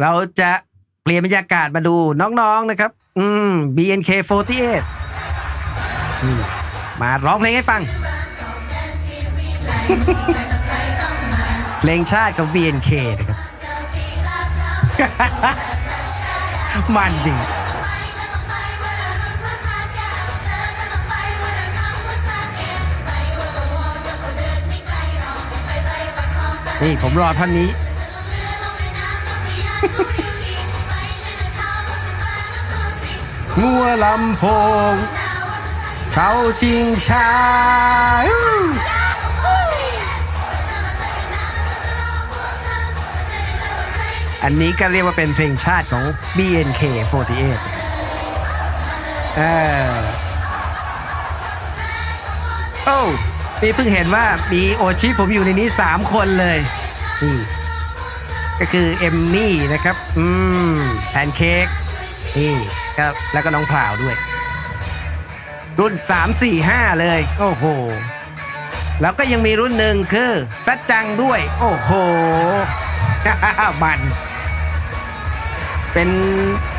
เราจะเปลี่ยนบรรยากาศมาดูน้องๆนะครับ อืม BNK48 อืมมาร้องเพลงให้ฟัง เพลงชาติของ BNK นะครับ มันจริงนี่ผมรอท่อนนี้ งัวลำโพงเขาชิงชาอันนี้ก็เรียกว่าเป็นเพลงชาติของ BNK48 เออโอ้นี่เพิ่งเห็นว่ามีโอชิผมอยู่ในนี้ 3 คนเลยนี่ ก็คือเอมมี่นะครับ อืมแพนเค้กนี่ก็แล้วก็น้องพราวด้วย รุ่น 3 4 5 เลย โอ้โห แล้วก็ยังมีรุ่นหนึ่งคือซัดจังด้วย โอ้โหมัน เป็น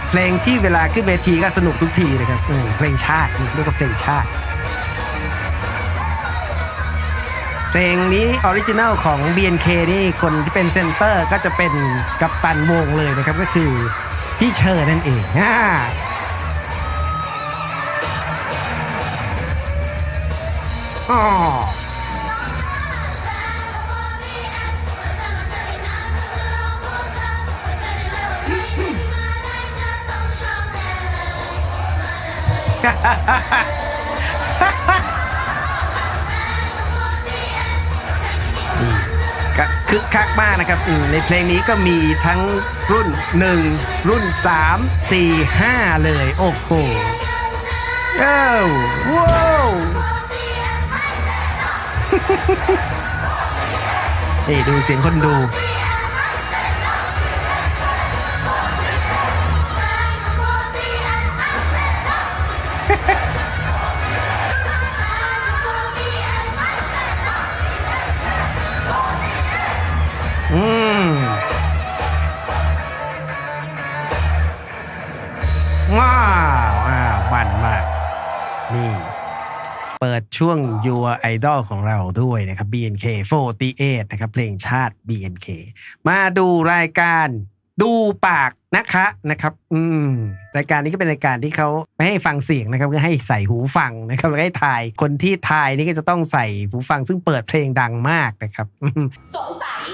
เพลงที่เวลาขึ้นเวทีก็สนุกทุกทีเลยครับเพลงชาติเรียกว่าเพลงชาติ เพลงนี้ออริจินัลของ BNK นี่คนที่เป็นเซนเตอร์ก็จะเป็นกัปตันวงเลยนะครับก็คือพี่เชอร์นั่นเองอ่าอ๋อ คึกคักมากนะครับในเพลงนี้ก็มีทั้งรุ่น 1 รุ่น 3 4 5 เลย โอ้โหเอ้าว้าวนี่ดูเสียงคนดู อ้าวบันมาก นี่ เปิดช่วง Your Idol ของเราด้วยนะครับ BNK48 นะครับ เพลงชาติ BNK มาดูรายการดูปากนะคะนะครับ อืม รายการนี้ก็เป็นรายการที่เขาไม่ให้ฟังเสียงนะครับก็ให้ใส่หูฟังนะครับแล้วให้ถ่ายคนที่ถ่ายนี่ก็จะต้องใส่หูฟังซึ่งเปิดเพลงดังมากนะครับ สงสัย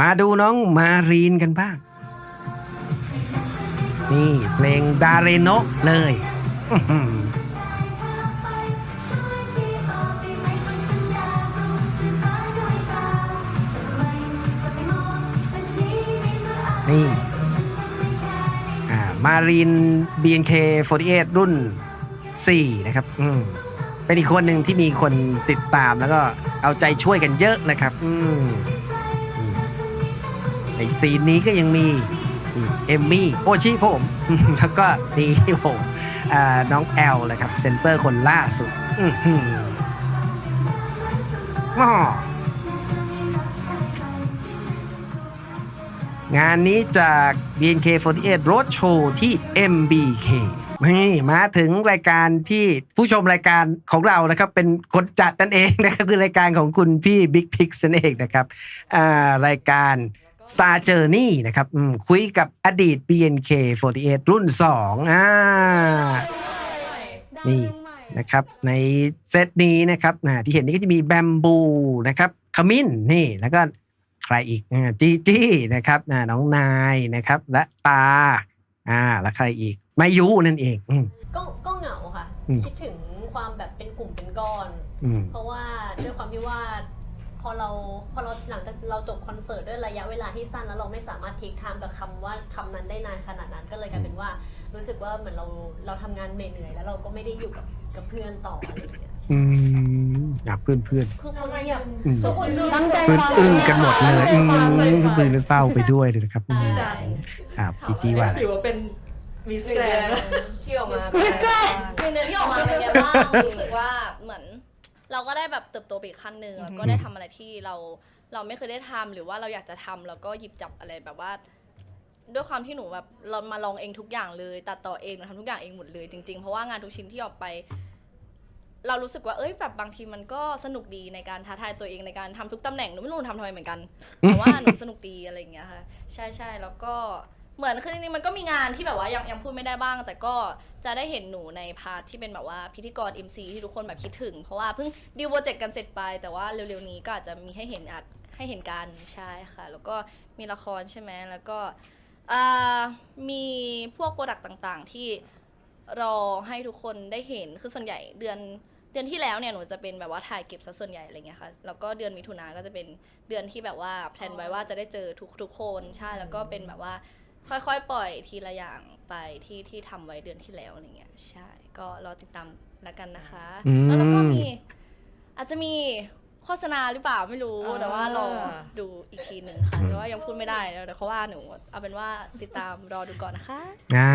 มาดูน้องมารีนกันบ้าง นี่เพลงดาเรโนะเลยนี่อ่ามารีน BNK48 รุ่น 4 นะครับ อืมเป็นอีกคนหนึ่งที่มีคนติดตามแล้วก็เอาใจช่วยกันเยอะนะครับ อืม ในซีนนี้ก็ยังมีเอมมี่โอชิผม แล้วก็นี่ผมน้องแอลนะครับเซนเตอร์คนล่าสุดมอหือว้าวงานนี้จาก BNK48 Road Show ที่ MBK นี่มาถึงรายการที่ผู้ชมรายการของเรานะครับ เป็นคนจัดนั่นเองนะครับคือรายการของคุณพี่ Big Pix นั่นเองนะครับรายการ Star Journey นะครับอืมคุยกับอดีต BNK48 รุ่น 2 อ่า นี่นะครับ ในเซตนี้นะครับนะที่เห็นนี่ก็จะมีแบมบูนะครับขมิ้นนี่แล้วก็ใครอีกอ่าจีจี้นะครับนะน้องนายนะครับ และตาอ่าแล้วใครอีกมายุนั่นเองอืมก็ก็เหงาค่ะอืมคิดถึงความแบบเป็นกลุ่มเป็นก้อนอืมเพราะว่าด้วยความที่ว่า พอเราพอเราหลังจากเราจบคอนเสิร์ตด้วยระยะเวลาที่สั้นแล้วเราไม่สามารถเทคไทม์กับคำว่าคำนั้นได้นานขนาดนั้นก็เลยกลายเป็นว่ารู้สึกว่าเหมือนเราเราทำงานเหนื่อยๆแล้วเราก็ไม่ได้อยู่กับกับเพื่อนต่ออะไรอย่างเงี้ยอืมอะเพื่อนเพื่อนคือคนเงียบอืมทุกคนดูตั้งใจเพื่อนฟังอึ้งกันหมดเลยอืมตั้งใจฟังเพื่อนเศร้าไปด้วยเลยนะครับอืมชื่อดังอ่าจีจีว่าอะไรถือว่าเป็นมิสแกรนด์ที่ออกมา Miss Grand หนึ่งเดือนที่ออกมาเป็นไงบ้างรู้สึกว่าเหมือน เราก็ได้แบบเติบโตไปอีกขั้นหนึ่งแล้วก็ได้ทำอะไรที่เราเราไม่เคยได้ทำหรือว่าเราอยากจะทำแล้วก็หยิบจับอะไรแบบว่า ด้วยความที่หนูแบบเรามาลองเองทุกอย่างเลย ตัดต่อเองหนูทำทุกอย่างเองหมดเลยจริงๆ เพราะว่างานทุกชิ้นที่ออกไป เรารู้สึกว่าเอ้ยแบบบางทีมันก็สนุกดีในการท้าทายตัวเองในการทำทุกตำแหน่งหนูไม่รู้หนูทำทำไมเหมือนกันแต่ว่าหนูสนุกดีอะไรอย่างเงี้ยค่ะ ใช่ใช่แล้วก็ เหมือนคือจริงๆมันก็มีงานที่แบบว่ายังยังพูดไม่ได้บ้าง แต่ก็จะได้เห็นหนูในพาร์ทที่เป็นแบบว่าพิธีกร MC ที่ทุกคนแบบคิดถึง เพราะว่าเพิ่งดีลโปรเจกต์กันเสร็จไป แต่ว่าเร็วๆนี้ก็อาจจะมีให้เห็นอาจให้เห็นกันใช่ค่ะ แล้วก็มีละครใช่ไหมแล้วก็อ่ามีพวกโปรดักต์ต่างๆ ที่รอให้ทุกคนได้เห็นคือส่วนใหญ่เดือนเดือนที่แล้วเนี่ยหนูจะเป็นแบบว่าถ่ายเก็บซะส่วนใหญ่อะไรเงี้ยค่ะ แล้วก็เดือนมิถุนาก็จะเป็นเดือนที่แบบว่าแพลนไว้ว่าจะได้เจอทุกทุกคนใช่ แล้วก็เป็นแบบว่า ค่อยๆ ปล่อยทีละอย่างไปที่ที่ทำไว้เดือนที่แล้วอะไรเงี้ยใช่ ก็รอติดตามแล้วกันนะคะ อืม แล้วแล้วก็มี อาจจะมีโฆษณาหรือเปล่าไม่รู้อ่า แต่ว่ารอดูอีกทีหนึ่งค่ะแต่ว่ายังพูดไม่ได้เดี๋ยวเขาว่าหนูเอาเป็นว่าติดตามรอดูก่อนนะคะ อ่า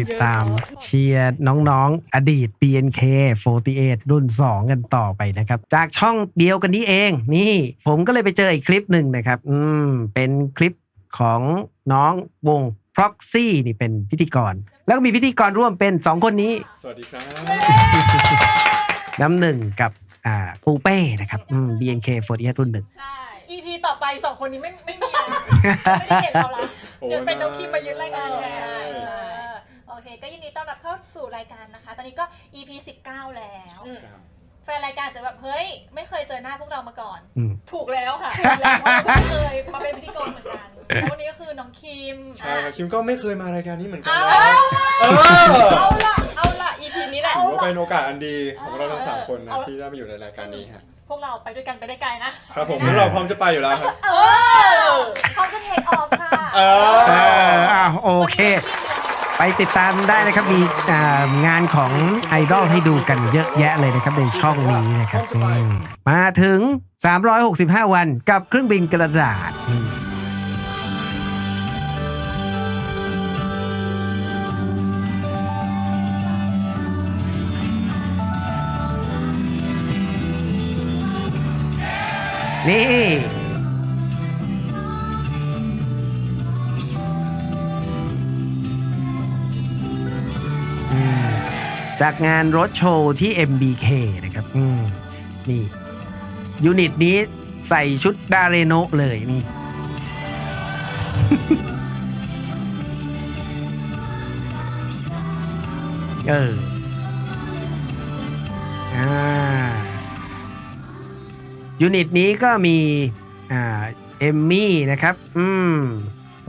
ติดตามเชียร์น้องๆ อดีต BNK48 รุ่น 2 กันต่อไปนะครับ จากช่องเดียวกันนี้เอง นี่ ผมก็เลยไปเจออีกคลิปหนึ่งนะครับ อืม เป็นคลิป ของน้องวง Proxy นี่เป็นพิธีกร แล้วก็มีพิธีกรร่วมเป็น 2 คนนี้ สวัสดีครับน้ำหนึ่งกับอ่าปูเป้นะครับอืม BNK48 รุ่นหนึ่ง ใช่ EP ต่อไปสองคนนี้ไม่ไม่มีแล้วไม่ได้เห็นเราละโอ้เดี๋ยวเป็นน่าน้องคิมมายืนรายการแทนใช่เออโอเค ก็ยินดีต้อนรับเข้าสู่รายการนะคะ ตอนนี้ก็ EP 19 แล้ว ครับ แฟนรายการจะแบบเฮ้ยไม่เคยเจอหน้าพวกเรามาก่อน อืม ถูกแล้วค่ะถูกแล้วเพราะเราเคยมาเป็นพิธีกรเหมือนกันแล้ววันนี้ก็คือน้องคิมใช่ครับคิมก็ไม่เคยมารายการนี้เหมือนกันเอานะเออเอาละเอาละ EP นี้แหละ ถือว่าเป็นโอกาสอันดีของเราทั้งสามคนนะเอาที่ได้มาอยู่ในรายการนี้ครับพวกเราไปด้วยกันไปได้ไกลนะครับผมพวกเราพร้อมจะไปอยู่แล้วครับ เออเขาจะเทคออฟค่ะเออเอออ้าวโอเค ไปติดตามได้นะครับ มีงานของไอดอลให้ดูกันเยอะแยะเลยนะครับในช่องนี้นะครับ มาถึง 365 วันกับเครื่องบินกระดาษนี่ จากงานรถโชว์ที่ MBK นะครับ อืม นี่ ยูนิตนี้ใส่ชุดดาเรโนะเลยนี่ เออ อ่า ยูนิตนี้ก็มี อ่า เอมมี่นะครับ อืม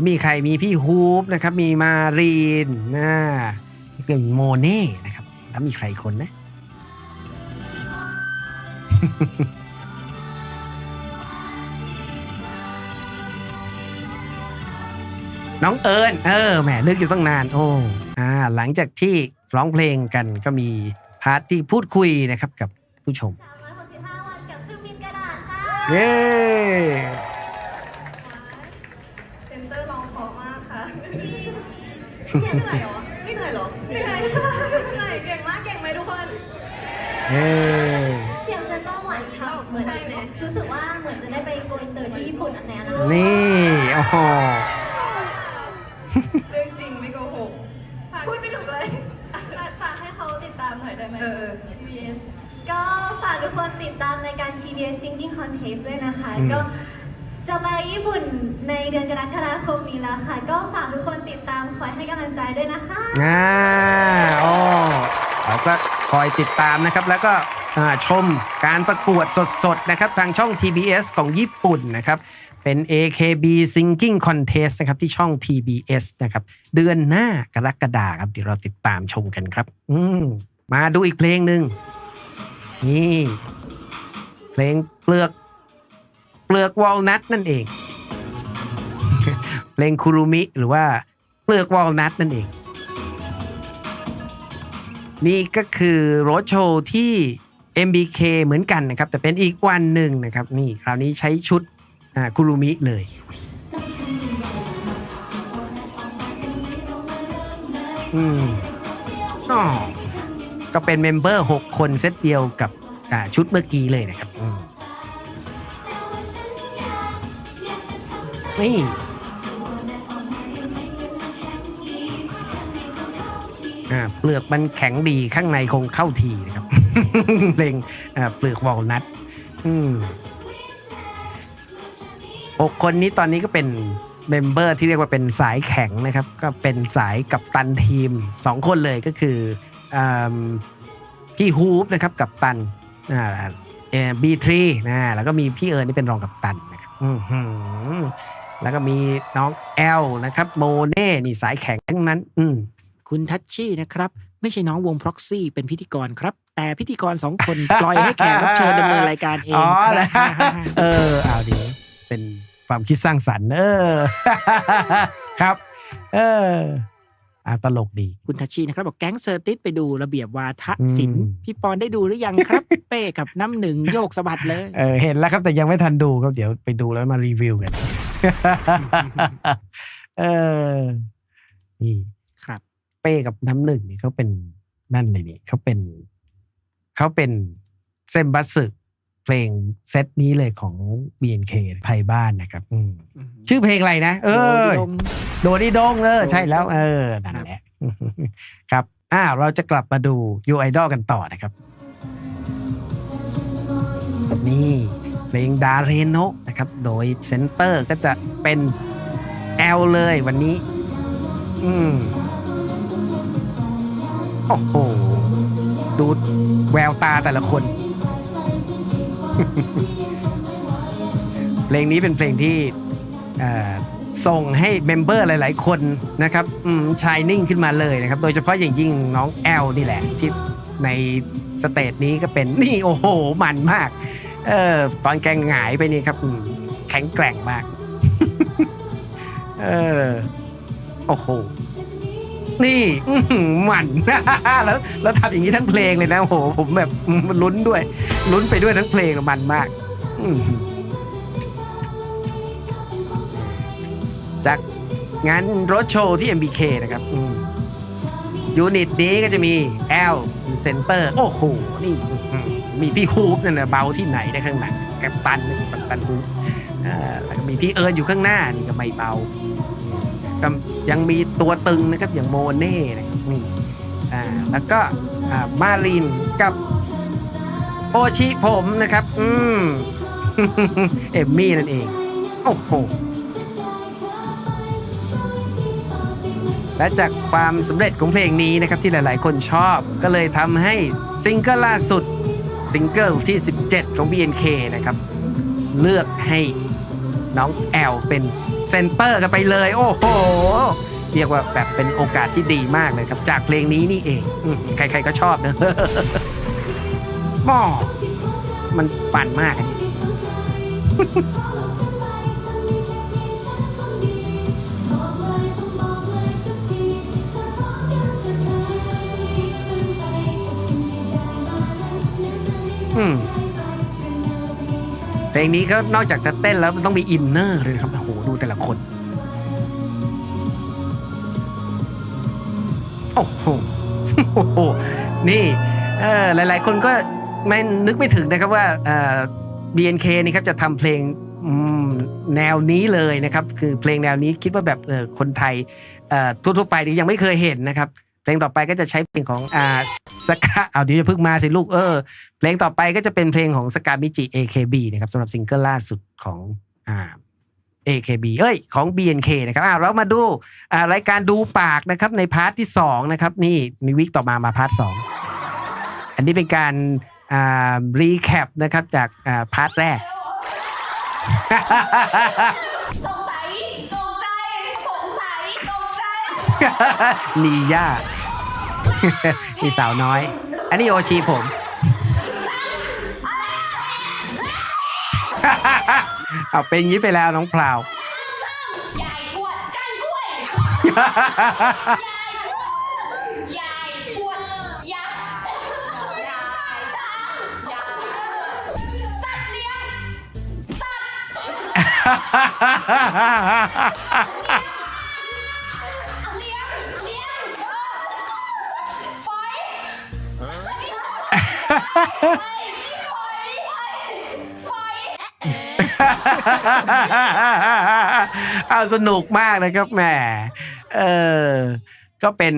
มีใครมีพี่ฮูปนะครับ มีมารีนนะเกิดโมเน่นะครับ แล้วมีใครอีกคนนะ น้องเอิญเออแหมนึกอยู่ตั้งนาน โอ้อ่าหลังจากที่ร้องเพลงกันก็มีพาร์ทที่พูดคุยนะครับกับผู้ชม365วันกับเครื่องบินกระดาษค่ะเย้เซนเตอร์ร้องเพราะมากค่ะเสียงเหนื่อยเหรอ เย้เสียงเซนเตอร์หวานฉ่ำเหมือนรู้สึกว่าเหมือนจะได้ไปโกอินเตอร์ที่ญี่ปุ่นอันแน่นะนี่โอ้โหเรื่องจริงไม่โกหกพูดไม่ถูกเลยฝากให้เขาติดตามหน่อยได้ไหมเออ TBS ก็ฝากทุกคนติดตามรายการ TBS Singing Contest ด้วยนะคะอืมก็จะไปญี่ปุ่นในเดือนกรกฎาคมนี้แล้วค่ะ ก็ฝากทุกคนติดตามคอยให้กำลังใจด้วยนะคะอ่าโอ้เราก็ คอยติดตามนะครับ แล้วก็ชมการประกวดสดๆนะครับทางช่อง TBS ของญี่ปุ่นนะครับเป็น AKB Singing Contest นะครับที่ช่อง TBS นะครับเดือนหน้ากรกฎาคมครับเดี๋ยวเราติดตามชมกันครับอืมมาดูอีกเพลงหนึ่งนี่เพลงเปลือกเปลือกวอลนัทนั่นเอง เพลงคุรุมิหรือว่าเปลือกวอลนัทนั่นเอง นี่ก็คือโรดโชว์ที่ MBK เหมือนกันนะครับ แต่เป็นอีกวันหนึ่งนะครับ นี่คราวนี้ใช้ชุดคุรุมิเลยอืมอ๋อก็เป็นเมมเบอร์ 6 คนเซตเดียวกับชุดเมื่อกี้เลยนะครับนี่ เปลือกมันแข็งดีข้างในคงเข้าทีนะครับเพลงเปลือกวอลนัทอืมหกคนนี้ตอนนี้ก็เป็นเมมเบอร์ที่เรียกว่าเป็นสายแข็งนะครับ ก็เป็นสายกับตันทีมสองคนเลยก็คืออพี่ฮูปนะครับกับตันบีทรีนะแล้วก็มีพี่เอิญที่เป็นรองกับตันนะครับแล้วก็มีน้องแอลนะครับ โมเน่นี่สายแข็งทั้งนั้น อืม คุณทัชชี่นะครับ ไม่ใช่น้องวง Proxy เป็นพิธีกรครับ แต่พิธีกรสองคนปล่อยให้แขกรับเชิญดำเนินรายการเองอ๋อคเหรรัอบเออเอาดีเป็นความคิดสร้างสรรค์เออครับ เอออ่าตลกดี คุณทัชชี่นะครับ บอกแก๊งเซอร์ติสไปดูระเบียบวาทศิลป์อืมพี่ปอนได้ดูหรือยังครับ เป้กับน้ำหนึ่งโยกสะบัดเลยเออเห็นแล้วครับแต่ยังไม่ทันดูครับเดี๋ยวไปดูแล้วมารีวิวกันเออนี่ครับเป้กับน้ำหนึ่งนี่เขาเป็นนั่นเลยนี่เขาเป็นเขาเป็นเซมบัสสึเพลงเซตนี้เลยของ BNK ไทยบ้านนะครับอืมชื่อเพลงอะไรนะ เออโดดิดงโดดีดงเออโดดิดงใช่แล้ว เออนั่นแหละครับอ่าเราจะกลับมาดูยูไอดอลกันต่อนะครับ นี่เพลงดาเรโนะนะครับ โดยเซนเตอร์ก็จะเป็นแอลเลยวันนี้ อืม โอ้โห ดูแววตาแต่ละคน เพลงนี้เป็นเพลงที่ส่งให้เมมเบอร์หลาย ๆ คนนะครับชายนิ่งขึ้นมาเลยนะครับ โดยเฉพาะอย่างยิ่งน้องแอลนี่แหละ ที่ในสเตจนี้ก็เป็นนี่โอ้โห มันมาก เออตอนแกงหงายไปนี่ครับแข็งแกร่งมาก เออ โอ้โห นี่หมันแล้วแล้วทำอย่างนี้ทั้งเพลงเลยนะโอ้โหผมแบบลุ้นด้วย ลุ้นไปด้วยทั้งเพลงมันมากจากงานรถโชว์ที่ MBK นะครับยูนิตนี้ก็จะมี L มีเซนเตอร์โอ้โห นี่ มีพี่ฮูปนั่นนะเบาที่ไหนได้ข้างหลังกัปตันกัปตันฮูปอ่าแล้วก็มีพี่เอิญอยู่ข้างหน้านี่ก็ไม่เบา ยังมีตัวตึงนะครับอย่างโมเน่นี่อ่าแล้วก็อ่ามารินกับโอชิผมนะครับ อืมเอมมี่นั่นเองโอ้โหและจากความสำเร็จของเพลงนี้นะครับที่หลายๆ คนชอบก็เลยทำให้ซิงเกิลล่าสุดซิงเกิลที่ 17 ของ BNK นะครับ เลือกให้น้องแอลเป็น เซนเตอร์กันไปเลย โอ้โห เรียกว่าแบบเป็นโอกาสที่ดีมากเลยครับ จากเพลงนี้นี่เองอืมใครๆก็ชอบนะหม้อมันปั่นมากอันนี้ อืมเพลงนี้เขานอกจากจะเต้นแล้วมันต้องมีอินเนอร์เลยนะครับโอ้โหดู แต่ละคน โอ้โหนี่เออหลาย ๆ คนก็ไม่นึกไม่ถึงนะครับว่าเออ BNK นี่ครับจะทำเพลงแนวนี้เลยนะครับ คือเพลงแนวนี้คิดว่าแบบเออคนไทยทั่วๆไปนี่ยังไม่เคยเห็นนะครับเพลงต่อไปก็จะใช้เพลงของอ่าสกาเอาเดี๋ยวจะพิ่งมาสิลูกเออ เพลงต่อไปก็จะเป็นเพลงของสกามิจิ AKB นะครับสำหรับซิงเกิลล่าสุดของอ่า AKB เอ้ยของ BNK นะครับอ่าเรามาดูอ่ารายการดูปากนะครับในพาร์ทที่2นะครับนี่ในวิกต่อมามาพาร์ท2อันนี้เป็นการอ่ารีแคปนะครับจากอ่าพาร์ทแรกสงสัยสงสัยสงสัยสงสัยนี่ย่ามีสาวน้อย อันนี้โอชีผม เอาเป็นงี้ไปแล้วน้องพราว ยายทวดกันกล้วย ยายทวดยายยายช้างยายสัตว์เลี้ยงสัตว์เลี้ยงเลี้ยงเออฝอย เอาสนุกมากนะครับแหมเออก็เป็น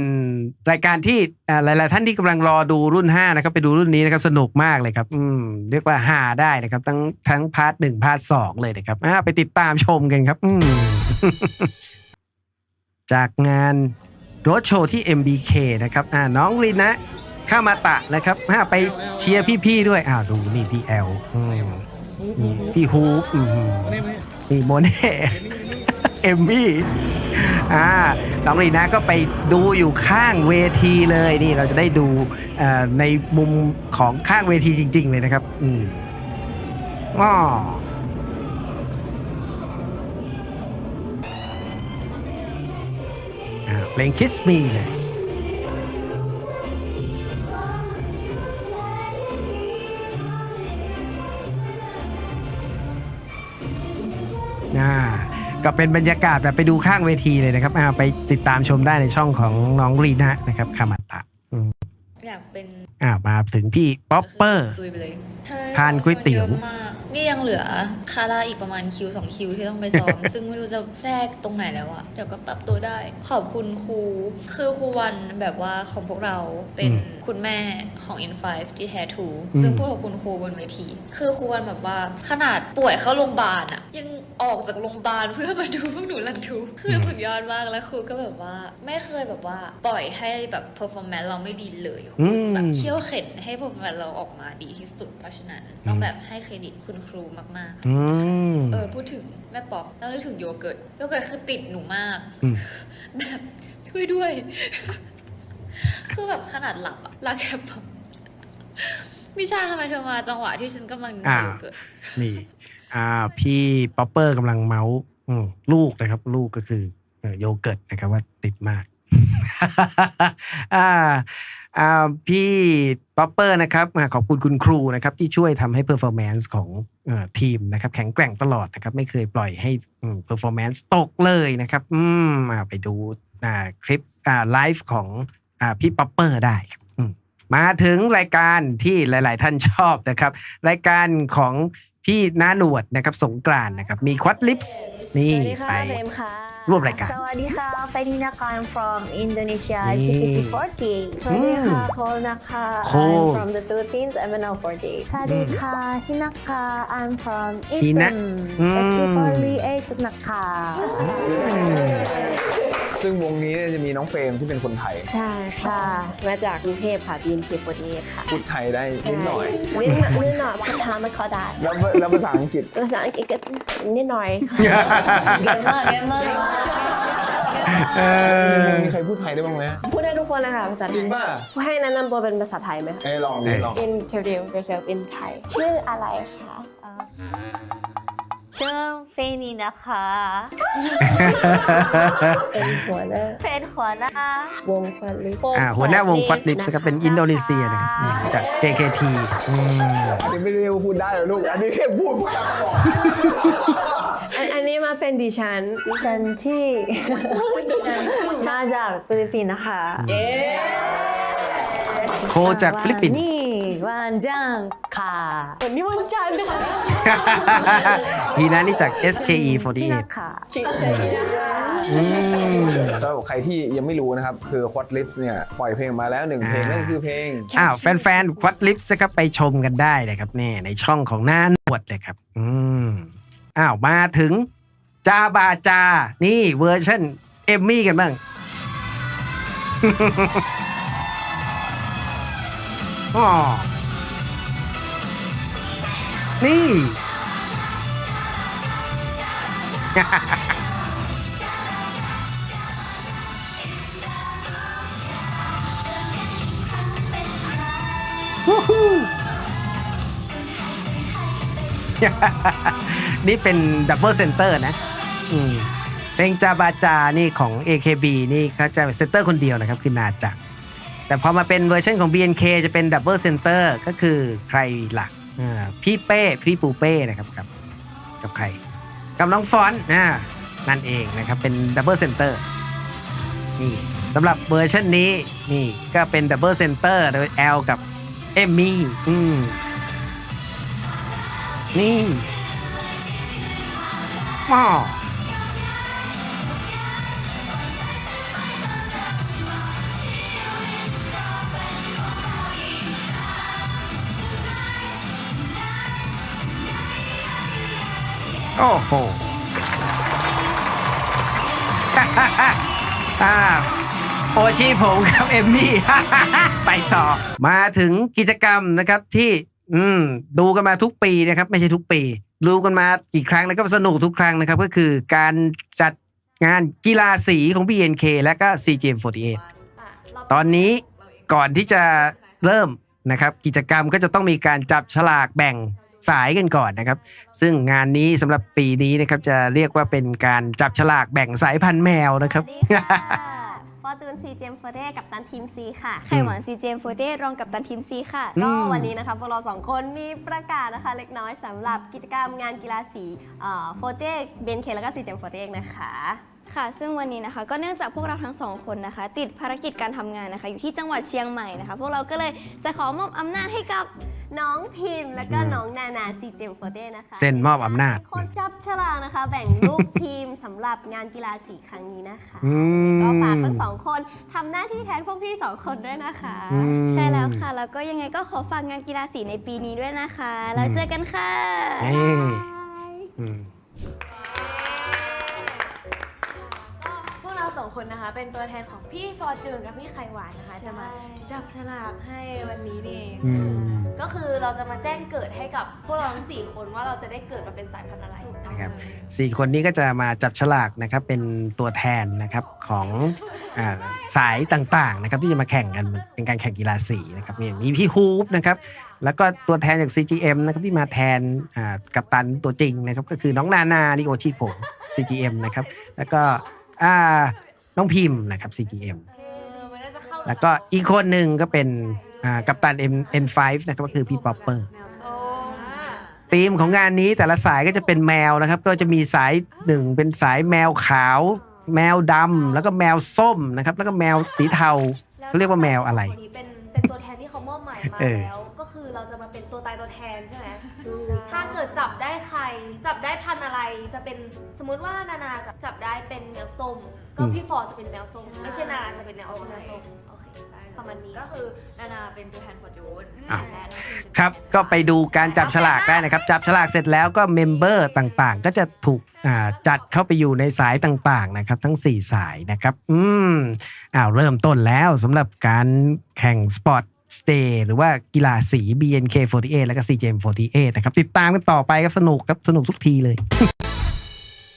รายการที่หลาย ๆ ท่านที่กำลังรอดูรุ่น 5 นะครับ ไปดูรุ่นนี้นะครับสนุกมากเลยครับ อืมเรียกว่าหาได้นะครับ ทั้งทั้งพาร์ทหนึ่งพาร์ทสองเลยนะครับไปติดตามชมกันครับ อืมจากงานรถโชว์ที่ MBK นะครับอ่าน้องลินนะข้ามาตะนะครับไปเชียร์พี่ ๆ ด้วยอ้าวดูนี่พี่แอลอืม นี่พี่ฮูปอืมนี่โมเน่เอมมี่อ่าน้องลีนะก็ไปดูอยู่ข้างเวทีเลยนี่เราจะได้ดูเอ่อในมุมของข้างเวทีจริง ๆ เลยนะครับ อืมอ้ออ่าเพลง Kiss Me เลย อ่าก็เป็นบรรยากาศแบบไปดูข้างเวทีเลยนะครับอ่าไปติดตามชมได้ในช่องของน้องรีนะนะครับคามาตะอืมอยากเป็นอ่ามาถึงพี่ป๊อปเปอร์ ตุยไปเลยทานก๋วยเตี๋ยวคนอะมากนี่ยังเหลือคาราอีกประมาณคิวสองคิวที่ต้องไปซ้อม ซึ่งไม่รู้จะแทรกตรงไหนแล้วอะเดี๋ยวก็ปรับตัวได้ ขอบคุณครู คือครูวันแบบว่าของพวกเราเป็นอืมคุณแม่ของ N5 ที่แท้ทูอืมซึ่งพูดขอบคุณครูบนเวที คือครูวันแบบว่าขนาดป่วยเข้าโรงพยาบาลอะยังออกจากโรงพยาบาลเพื่อมาดูพวกหนูรันทูคือสุดยอดมากแล้วครูก็แบบว่า ไม่เคยแบบว่าปล่อยให้แบบเพอร์ฟอร์แมนซ์เราไม่ดีเลยครูจะแบบอืมเคี่ยวเข็นให้เพอร์ฟอร์แมนซ์เราออกมาดีที่สุดเพราะฉะนั้นต้องแบบให้เครดิตคุณครูมากๆอืมเออพูดถึงแม่ป๊อกแล้วนึกถึงโยเกิร์ตโยเกิร์ตคือติดหนูมาก อืม แบบช่วยด้วย คือแบบขนาดหลับอะหลับแค่แบบมิชาทำไมเธอมาจังหวะที่ฉันกำลังดูอ่า โยเกิร์ต นี่ อ่า พี่ป๊อปเปอร์กำลังเมาส์อืมลูกนะครับ ลูกก็คือเอ่อโยเกิร์ตนะครับว่าติดมาก อ่าอ่า พี่ป๊อปเปอร์นะครับอ่าขอบคุณคุณครูนะครับที่ช่วยทำให้เพอร์ฟอร์แมนซ์ของเอ่อทีมนะครับแข็งแกร่งตลอดนะครับไม่เคยปล่อยให้เพอร์ฟอร์แมนซ์ตกเลยนะครับอืมอ่าไปดูอ่าคลิปอ่าไลฟ์ของอ่าพี่ป๊อปเปอร์ได้ครับอืมมาถึงรายการที่หลาย ๆ ท่านชอบนะครับ รายการของพี่น้าหนวดนะครับสงกรานต์นะครับมีควัดลิปส์นี่ไป ร่วมรายการ สวัสดีค่ะเฟรนีนาการ from Indonesia นี่ GPT48 สวัสดีค่ะโคนะคะ โค I'm from the Philippines I'm now 48สวัสดีค่ะฮินาคา I'm from ฮินะ Eastern อืม SK48 นะคะ ซึ่งวงนี้เนี่ยจะมีน้องเฟรมที่เป็นคนไทย ใช่ค่ะ มาจากกรุงเทพค่ะ BNK48 ค่ะพูดไทยได้นิดหน่อย นิดหน่อยนิดหน่อยพัฒนาไม่ค่อยได้แล้วแล้วภาษาอังกฤษ ภาษาอังกฤษก็นิดหน่อยค่ะเก่งมากเก่งมากเออมีใครพูดไทยได้บ้างไหมพูดได้ทุกคนนะคะภาษาไทยจริงป่ะให้แนะนำตัวเป็นภาษาไทยไหมคะเอ้ยลองดิลอง Introduce yourself in Thai ชื่ออะไรคะ ชื่อเฟนีนะคะ เป็นหัวหน้าเป็นหัวหน้าวงฟันลิปอ่าหัวหน้าวงควัดลิปส์นะครับเป็นอินโดนีเซียนะครับอืมจาก JKT อืม อันนี้ไม่เรียกว่าพูดได้เหรอลูก อันนี้เรียกพูดพูดตามบอกอันอันนี้มาเป็นดิฉัน ดิฉันที่ มาจากฟิลิปปินส์นะคะ โคจากฟิลิปปินส์นี่วันจันทร์ค่ะวันนี้วันจันทร์ค่ะฮีนานี่จากนี่ SKE48 ค่ะอืมสำหรับใครที่ยังไม่รู้นะครับ คือ Quad Lips เนี่ย ปล่อยเพลงมาแล้วหนึ่งเพลงอ่านั่นั่นคือเพลง อ้าว แฟนๆควัดลิปส์นะครับไปชมกันได้เลยครับนี่ในช่องของหน้าหนวดเลยครับ อืมอ้าว มาถึง จาบาจา นี่เวอร์ชันเอมมี่กันบ้าง อ๋อนี่วู้ฮู้นี่เป็นดับเบิลเซนเตอร์นะ อืมเพลงจาบาจานี่ของ AKB นี่เขาจะเซนเตอร์คนเดียวนะครับ คือนาจักร แต่พอมาเป็นเวอร์ชันของ BNK จะเป็นดับเบิลเซนเตอร์ก็คือใครหลักพี่เป้พี่ปูเป้นะครับกับกับใคร กับน้องฟอนต์อ่านั่นเองนะครับ เป็นดับเบิลเซนเตอร์นี่สำหรับเวอร์ชันนี้นี่ก็เป็นดับเบิลเซนเตอร์โดยแอลกับเอมมี่อืมนี่ว้า โอ้โหอ่าโอชีผมครับเอมมี่ ไปต่อ มาถึงกิจกรรมนะครับที่อืมดูกันมาทุกปีนะครับ ไม่ใช่ทุกปี ดูกันมากี่ครั้งแล้วก็สนุกทุกครั้งนะครับ ก็คือการจัดงานกีฬาสีของ BNK และก็ CGM48 ตอนนี้ก่อนที่จะเริ่มนะครับ กิจกรรมก็จะต้องมีการจับฉลากแบ่ง สายกันก่อนนะครับ ซึ่งงานนี้สำหรับปีนี้นะครับจะเรียกว่าเป็นการจับฉลากแบ่งสายพันธุ์แมวนะครับ ฟอร์จูนซีเจมโฟเต้กับตันทีมซีค่ะ ไข่หวานซีเจมโฟเต้รองกับตันทีมซีค่ะ อืมก็วันนี้นะคะพวกเราสองคนมีประกาศนะคะเล็กน้อยสำหรับกิจกรรมงานกีฬาสีโฟเต้เบนเคแล้วก็ซีเจมโฟเต้นะคะ ค่ะ ซึ่งวันนี้นะคะ ก็เนื่องจากพวกเราทั้งสองคนนะคะ ติดภารกิจการทำงานนะคะ อยู่ที่จังหวัดเชียงใหม่นะคะ พวกเราก็เลยจะขอมอบอำนาจให้กับ น้องพิมพ์แล้วก็อืม น้องนานาซีเจมโฟเต้นะคะเซ็นมอบอำนาจ คนจับฉลากนะคะ แบ่งลูก ทีมสำหรับงานกีฬาสีครั้งนี้นะคะ อืม ก็ฝากทั้งสองคนทำหน้าที่แทนพวกพี่สองคนด้วยนะคะ อืม ใช่แล้วค่ะ แล้วก็ยังไงก็ขอฝากงานกีฬาสีในปีนี้ด้วยนะคะ แล้วเจอกันค่ะ เอ้อืมพวกเรา สองคนนะคะ เป็นตัวแทนของพี่ฟอร์จูนกับพี่ไข่หวานนะคะ จะมาจับฉลากให้วันนี้นี่เองอืมก็คือเราจะมาแจ้งเกิดให้กับพวกเราทั้งสี่คนว่าเราจะได้เกิดมาเป็นสายพันธุ์อะไร นะครับ สี่คนนี้ก็จะมาจับฉลากนะครับเป็นตัวแทนนะครับของอาสายต่างๆนะครับที่จะมาแข่งกันเป็นการแข่งกีฬาสีนะครับมีมีพี่ฮูปนะครับแล้วก็ตัวแทนจาก CGM นะครับที่มาแทนอ่ากัปตันตัวจริงนะครับก็คือน้องนานานิโอชิผม CGM นะครับแล้วก็ อ่าน้องพิมพ์นะครับ CGM แล้วก็อีกคนหนึ่งก็เป็นอ่ากัปตัน M N5 นะครับก็คือพี่ป๊อปเปอร์ธีมของงานนี้แต่ละสายก็จะเป็นแมวนะครับ ก็จะมีสายหนึ่งเป็นสายแมวขาว แมวดำแล้วก็แมวส้มนะครับ แล้วก็แมวสีเทาเขาเรียกว่าแมวอะไรวันนี้เป็นเป็นตัวแทนที่เขามอบหมายมาเออแล้วก็คือ เราจะมาเป็นตัวตายตัวแทนใช่ไหม ถ้าเกิดจับได้ใคร จับได้พันธุ์อะไรจะเป็นสมมุติว่านานาจับจับได้เป็นแมวส้ม ก็พี่ฟอร์ดจะเป็นแมวส้มไม่ใช่นานาจะเป็นแมวส้มโอเคประมาณนี้ก็คือนานาเป็นตัวแทนฟอร์จูนอะ และน้องพิมเป็นครับ ก็ไปดูการจับฉลากได้นะครับ จับฉลากเสร็จแล้วก็เมมเบอร์ต่างๆ ก็จะถูกอ่าจัดเข้าไปอยู่ในสายต่างๆนะครับ ทั้ง 4 สายนะครับ อืมอ้าวเริ่มต้นแล้วสำหรับการแข่งสปอร์ต สเตย์หรือว่ากีฬาสี BNK48 แล้วก็ CGM48 นะครับ ติดตามกันต่อไปครับสนุกครับสนุกทุกทีเลย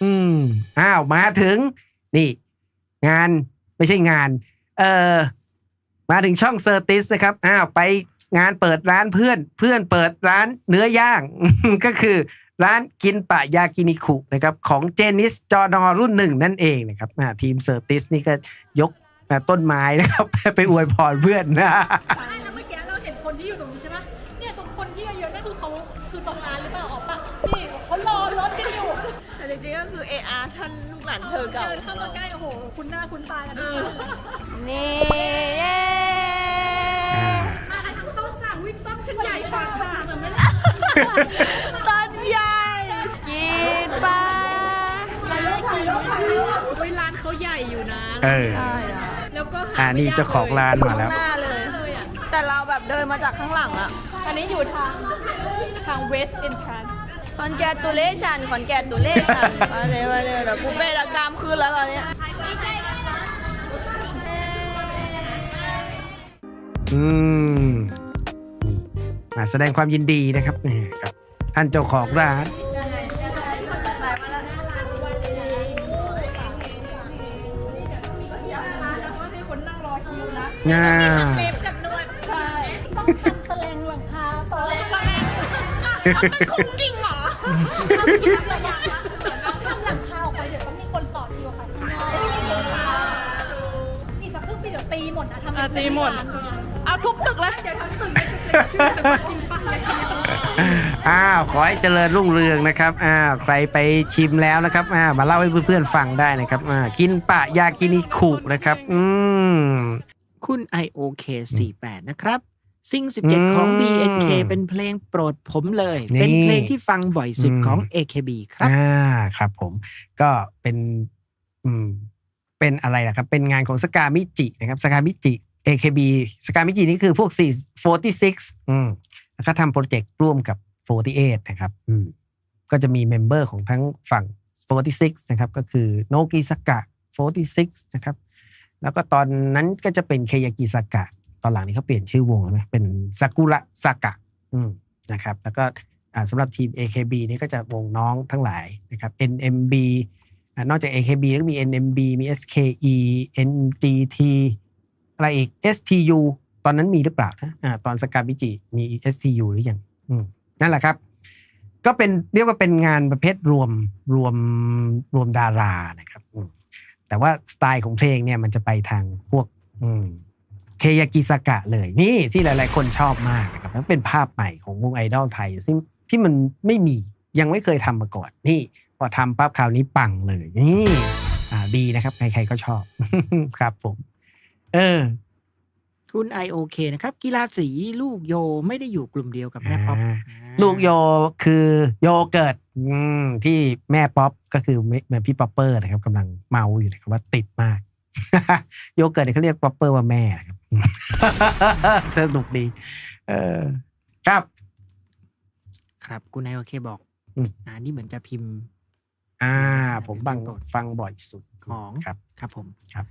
อืมอ้าว มาถึง นี่ งานไม่ใช่งาน เออมาถึงช่องเซอร์ติสนะครับอ้าวไปงานเปิดร้านเพื่อน เพื่อนเปิดร้านเนื้อย่าง ก็คือร้านกินปะยากินิคุนะครับของเจนิสจอนอรุ่นหนึ่งนั่นเองนะครับทีมเซอร์ติสนี่ก็ยก ต้นไม้นะครับ ไปอวยพรเพื่อนนะไม่แล้วเมื่อกี้เราเห็นคนที่อยู่ตรงนี้ใช่ไหมเนี่ยตรงคนที่เยอะๆนั่นคือเขาคือตรงร้านหรือเปล่าออกปะนี่เขารอรถกันอยู่แต่จริงๆก็คือ AR ท่านลูกหลานเธอเก่าเดินเข้ามาใกล้โอ้โหคุณหน้าคุณตากันทุกคนนี่เย้มากันทั้งโต๊ะจ้ะวิ่งต้นฉันใหญ่กว่าค่ะเหมือนไม่ได้ต้นใหญ่กินปลามาเลิกขี่รถไฟเว้ยร้านเขาใหญ่อยู่นะเออ แล้วก็หอ่านี่เจ้าของร้านมาแล้วหน้าเลยเลยอะแต่เราแบบเดินมาจากข้างหลังอะอันนี้อยู่ทางทาง West Entrance คอนแกตูเลชันคอนแกตูเลชันมาเลยมาเลยเดี๋ยวกูเป้ตะกรามขึ้นแล้วตอนเนี้ย อืมนี่มาแสดงความยินดีนะครับนี่กับ ท่านเจ้าของร้าน คิวนะง่าใช่ต้องทำแสลงหลังคาต่อจริงเหรอถ้าไม่คิดนับระยะนะทำหลังคาออกไปเดี๋ยวต้องมีคนต่อคิวค่ะนี่สักครึ่งปีเดี๋ยวตีหมดนะทำเป็นตีหมดเอาทุบตึกแล้วเดี๋ยวทั้งตึกจะเชื่อจริงปะไรอะอ้าวขอให้เจริญรุ่งเรืองนะครับอ้าวใครไปชิมแล้วนะครับอ่ามาเล่าให้เพื่อนๆฟังได้นะครับอ่ากินปะยากินิคุนะครับ อืม คุณ IOK48 นะครับซิง17 ของอืม BNK เป็นเพลงโปรดผมเลยนี่เป็นเพลงที่ฟังบ่อยสุดอืมของ AKB ครับอ่าครับผมก็เป็นอืมเป็นอะไรล่ะครับ เป็นงานของสกามิจินะครับสกามิจิ AKB สกามิจินี่คือพวก4 46อืมแล้วก็ทำโปรเจกต์ร่วมกับ 48 นะครับอืมก็จะมีเมมเบอร์ของทั้งฝั่ง 46 นะครับ ก็คือโนกิสกะ46 นะครับ แล้วก็ตอนนั้นก็จะเป็นเคยากิสากะ ตอนหลังนี้เขาเปลี่ยนชื่อวงแล้วนะเป็นซากุระสากะนะครับ แล้วก็สำหรับทีม AKB นี่ก็จะวงน้องทั้งหลายนะครับ NMB อนอกจาก AKB ก็มี NMB มี SKE NGT อะไรอีก STU ตอนนั้นมีหรือเปล่านะอ่าตอนสกาบิจิมี STU หรือยังนั่นแหละครับ ก็เป็นเรียกว่าเป็นงานประเภทรวมรวมรวมดารานะครับ แต่ว่าสไตล์ของเพลงเนี่ยมันจะไปทางพวกเคยากิสกะเลยนี่ที่หลาย ๆ คนชอบมากนะครับนั่นเป็นภาพใหม่ของวงไอดอลไทยซึ่งที่มันไม่มียังไม่เคยทำมาก่อน นี่พอทำปั๊บคราวนี้ปังเลยนี่อ่าดีนะครับ ใคร ๆ ก็ชอบครับผม เออ คุณ IOK นะครับกีฬาสีลูกโยไม่ได้อยู่กลุ่มเดียวกับแม่ป๊อปอ่าลูกโยคือโยเกิร์ตอืมที่แม่ป๊อปก็คือเหมือนพี่ป๊อปเปอร์นะครับกำลังเมาอยู่นะครับว่าติดมาก โยเกิร์ตเนี่ยเขาเรียกป๊อปเปอร์ว่าแม่นะครับสนุกดี เออครับ ครับคุณ IOK บอกอืมอ่านี่เหมือนจะพิมพ์ อ่า ผมบังฟังบ่อยสุดของครับ ครับผมครับ